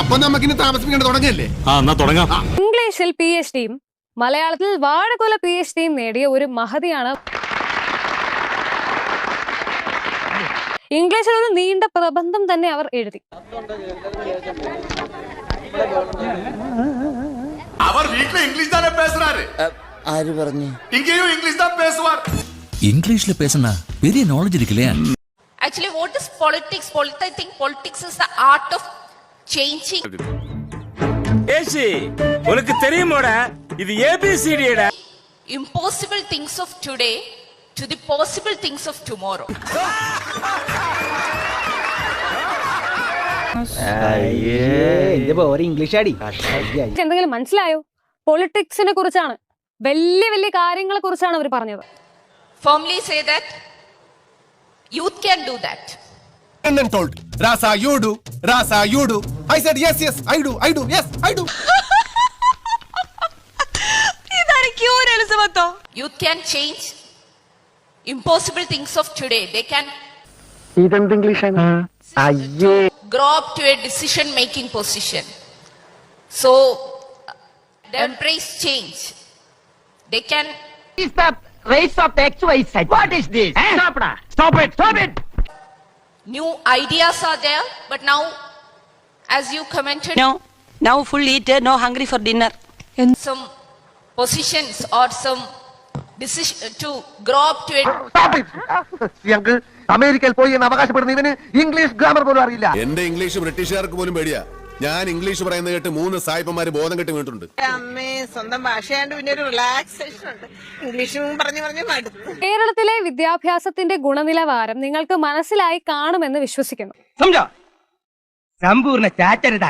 അപ്പൊ നമുക്കിനി താമസിപ്പിക്കേണ്ട തുടങ്ങല്ലേ ആ എന്നാ തുടങ്ങാം ഇംഗ്ലീഷിൽ പി എച്ച് ഡിയും മലയാളത്തിൽ വാഴക്കുല പി എച്ച് ഡിയും നേടിയ ഒരു മഹതിയാണ് ഇംഗ്ലീഷിൽ ഒരു നീണ്ട പ്രബന്ധം തന്നെ അവർ എഴുതി அவர் வீட்ல இங்கிலீஷ் தானே பேசுறாரு ആര് പറഞ്ഞു இங்கேயும் இங்கிலீஷ் தான் பேசுவார் இங்கிலீஷ்ல பேசினா பெரிய நாலேஜ் இருக்கு இல்லையா Actually, what is politics? Polit- I think politics is the art of changing AC உனக்கு தெரியுமோட இது ஏபிசிடிடா impossible things of today to the possible things of tomorrow. English ആടി എന്തെങ്കിലും മനസ്സിലായോ പൊളിറ്റിക്സിനെ കുറിച്ചാണ് വലിയ വലിയ കാര്യങ്ങളെ കുറിച്ചാണ് അവർ പറഞ്ഞത് Firmly say that youth can do that. And then told, Rasa, you do. Rasa, you do. I said, yes, yes, I do, I do, yes, I do. Youth can change impossible things of today. They can ഇതെന്ത് ഇംഗ്ലീഷാണ് അയ്യേ grow up to a decision making position. So, they embrace change. They can race of X Y Z what is this stop Stop it! Stop it! new ideas are there, but now, as you commented, No, now full eater, no hungry for dinner. In some positions or some decision to grow up to it. Stop it! ഞങ്ങൾക്ക് അമേരിക്കയിൽ പോയി എന്ന് അവകാശപ്പെടുന്ന ഇവന് English grammar പോലും അറിയില്ല എന്റെ English ബ്രിട്ടീഷുകാർക്ക് പോലും പേടിയാ ഞാൻ ഇംഗ്ലീഷ് പറയുന്നത് കേട്ട് മൂന്ന് സായിപ്പന്മാര് ബോധം കെട്ടി വീണിട്ടുണ്ട്. അമ്മേ സ്വന്തം ഭാഷയാണ്ട് പിന്നെ ഒരു റിലാക്സേഷൻ ഉണ്ട്. ഇംഗ്ലീഷും പറഞ്ഞു പറഞ്ഞു മടുത്തു. കേരളത്തിലെ വിദ്യാഭ്യാസത്തിന്റെ ഗുണനിലവാരം നിങ്ങൾക്ക് മനസ്സിലായി കാണുമെന്ന് വിശ്വസിക്കുന്നു. സമ്പൂർണ ചാറ്റരുത.